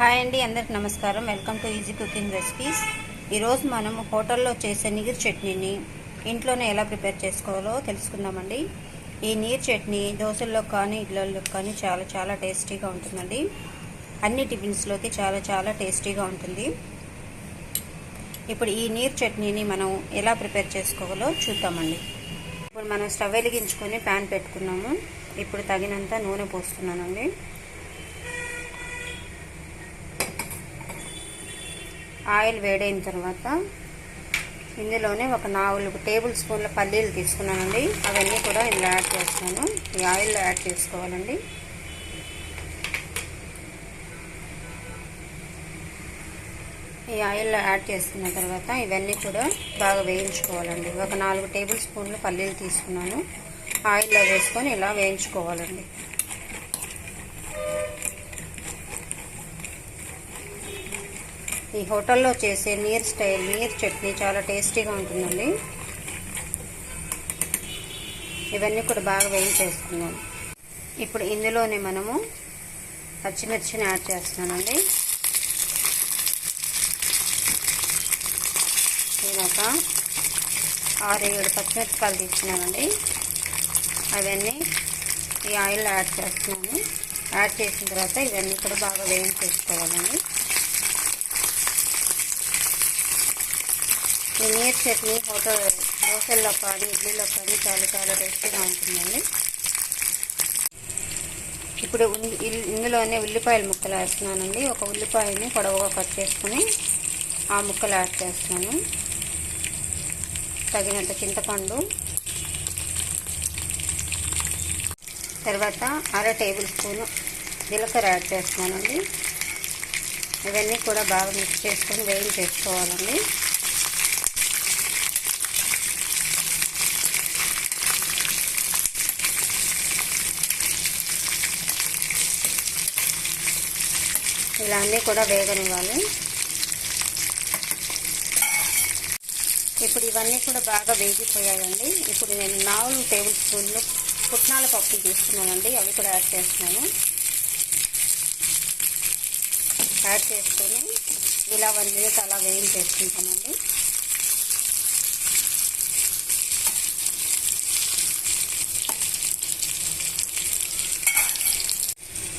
Hi అండి అందరికి నమస్కారం. Welcome to easy cooking recipes. ఈరోజు మనం హోటల్లో చేసే నీరు చట్నీని ఇంట్లోనే ఎలా ప్రిపేర్ చేసుకోవాలో తెలుసుకుందామండి. ఈ నీరు చట్నీ దోశల్లో కానీ ఇడ్లలో కానీ చాలా చాలా టేస్టీగా ఉంటుందండి. అన్ని టిఫిన్స్లోకి చాలా చాలా టేస్టీగా ఉంటుంది. ఇప్పుడు ఈ నీరు చట్నీని మనం ఎలా ప్రిపేర్ చేసుకోవాలో చూద్దామండి. ఇప్పుడు మనం స్టవ్ వెలిగించుకొని ప్యాన్ పెట్టుకున్నాము. ఇప్పుడు తగినంత నూనె పోస్తున్నానండి. ఆయిల్ వేడైన తర్వాత ఇందులోనే ఒక నాలుగు టేబుల్ స్పూన్ల పల్లీలు తీసుకున్నానండి. అవన్నీ కూడా ఇందులో యాడ్ చేస్తున్నాను. ఈ ఆయిల్లో యాడ్ చేసుకోవాలండి. ఈ ఆయిల్లో యాడ్ చేసుకున్న తర్వాత ఇవన్నీ కూడా బాగా వేయించుకోవాలండి. ఒక నాలుగు టేబుల్ స్పూన్లు పల్లీలు తీసుకున్నాను. ఆయిల్లో వేసుకొని ఇలా వేయించుకోవాలండి. ఈ హోటల్లో చేసే నీర్ స్టైల్ నీర్ చట్నీ చాలా టేస్టీగా ఉంటుందండి. ఇవన్నీ కూడా బాగా వేయించేసుకున్నాం ఇప్పుడు ఇందులోనే మనము పచ్చిమిర్చిని యాడ్ చేస్తున్నానండి. నేను ఒక ఆరు ఏడు పచ్చిమిరపకాయలు తీసుకున్నానండి. అవన్నీ ఈ ఆయిల్లో యాడ్ చేస్తున్నాను. యాడ్ చేసిన తర్వాత ఇవన్నీ కూడా బాగా వేయించేసుకోవాలండి. ఈ నీరు చట్నీ హోటల్ దోశల్లో కానీ ఇడ్లీలో కానీ చాలా చాలా టేస్టీగా ఉంటుందండి. ఇప్పుడు ఇందులోనే ఉల్లిపాయల ముక్కలు వేస్తున్నానండి ఒక ఉల్లిపాయని పొడవుగా కట్ చేసుకుని ఆ ముక్కలు యాడ్ చేస్తున్నాను. తగినంత చింతపండు తర్వాత అర టేబుల్ స్పూను జీలకర్ర యాడ్ చేస్తున్నానండి. ఇవన్నీ కూడా బాగా మిక్స్ చేసుకొని వేయించేసుకోవాలండి. ఇలా అన్నీ కూడా వేగనివ్వాలి. ఇప్పుడు ఇవన్నీ కూడా బాగా వేగిపోయాయండి. ఇప్పుడు నేను నాలుగు టేబుల్ స్పూన్లు పుట్నాల పప్పు తీసుకున్నానండి. అవి కూడా యాడ్ చేస్తున్నాను. యాడ్ చేసుకొని ఇలా వన్ మినిట్ అలా వేయించేసుకుంటామండి.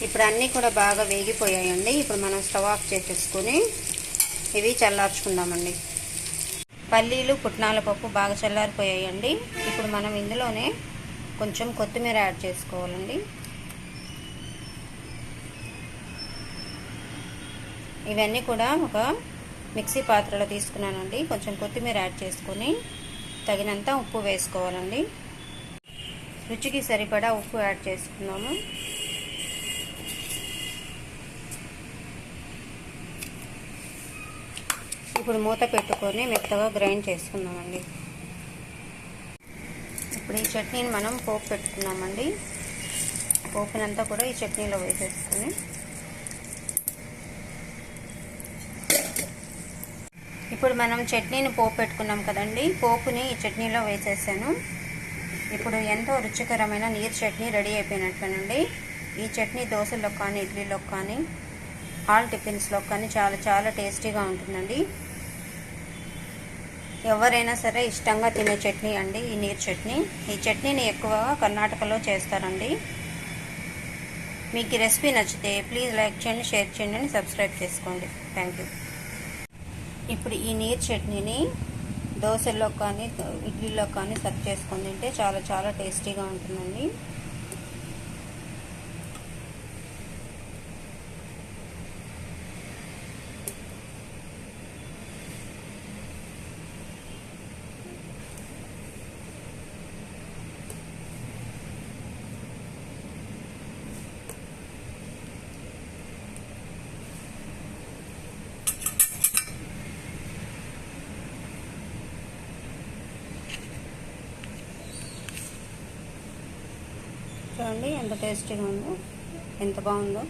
ఇప్పుడు అన్నీ కూడా బాగా వేగిపోయాయండి. ఇప్పుడు మనం స్టవ్ ఆఫ్ చేసేసుకొని ఇవి చల్లార్చుకుందామండి. పల్లీలు పుట్నాల పప్పు బాగా చల్లారిపోయాయండి. ఇప్పుడు మనం ఇందులోనే కొంచెం కొత్తిమీర యాడ్ చేసుకోవాలండి. ఇవన్నీ కూడా ఒక మిక్సీ పాత్రలో తీసుకున్నానండి. కొంచెం కొత్తిమీర యాడ్ చేసుకొని తగినంత ఉప్పు వేసుకోవాలండి. రుచికి సరిపడా ఉప్పు యాడ్ చేసుకున్నాము. ఇప్పుడు మూత పెట్టుకొని మెత్తగా గ్రైండ్ చేసుకుందామండి. ఇప్పుడు ఈ చట్నీని మనం పోపు పెట్టుకున్నామండి. పోపునంతా కూడా ఈ చట్నీలో వేసేసుకొని. ఇప్పుడు మనం చట్నీని పోపు పెట్టుకున్నాం కదండి. పోపుని ఈ చట్నీలో వేసేసాను. ఇప్పుడు ఎంతో రుచికరమైన నీరు చట్నీ రెడీ అయిపోయినట్లేనండి ఈ చట్నీ దోశలో కానీ ఇడ్లీలో కానీ ఆల్ టిఫిన్స్లో కానీ చాలా చాలా టేస్టీగా ఉంటుందండి. ఎవరైనా సరే ఇష్టంగా తినే చట్నీ అండి ఈ నీరు చట్నీ. ఈ చట్నీని ఎక్కువగా కర్ణాటకలో చేస్తారండి. మీకు ఈ రెసిపీ నచ్చితే ప్లీజ్ లైక్ చేయండి షేర్ చేయండి అని సబ్స్క్రైబ్ చేసుకోండి. Thank you. ఇప్పుడు ఈ నీరు చట్నీని దోశల్లో కానీ ఇడ్లీలో కానీ సర్వ్ చేసుకొని తింటే చాలా చాలా టేస్టీగా ఉంటుందండి. చూడండి ఎంత టేస్టీగా ఉందో ఎంత బాగుందో.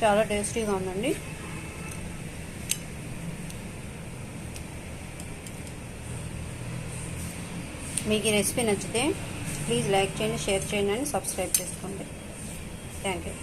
చాలా టేస్టీగా ఉందండి. మీకు ఈ రెసిపీ నచ్చితే ప్లీజ్ లైక్ చేయండి షేర్ చేయండి అని సబ్స్క్రైబ్ చేసుకోండి. Thank you.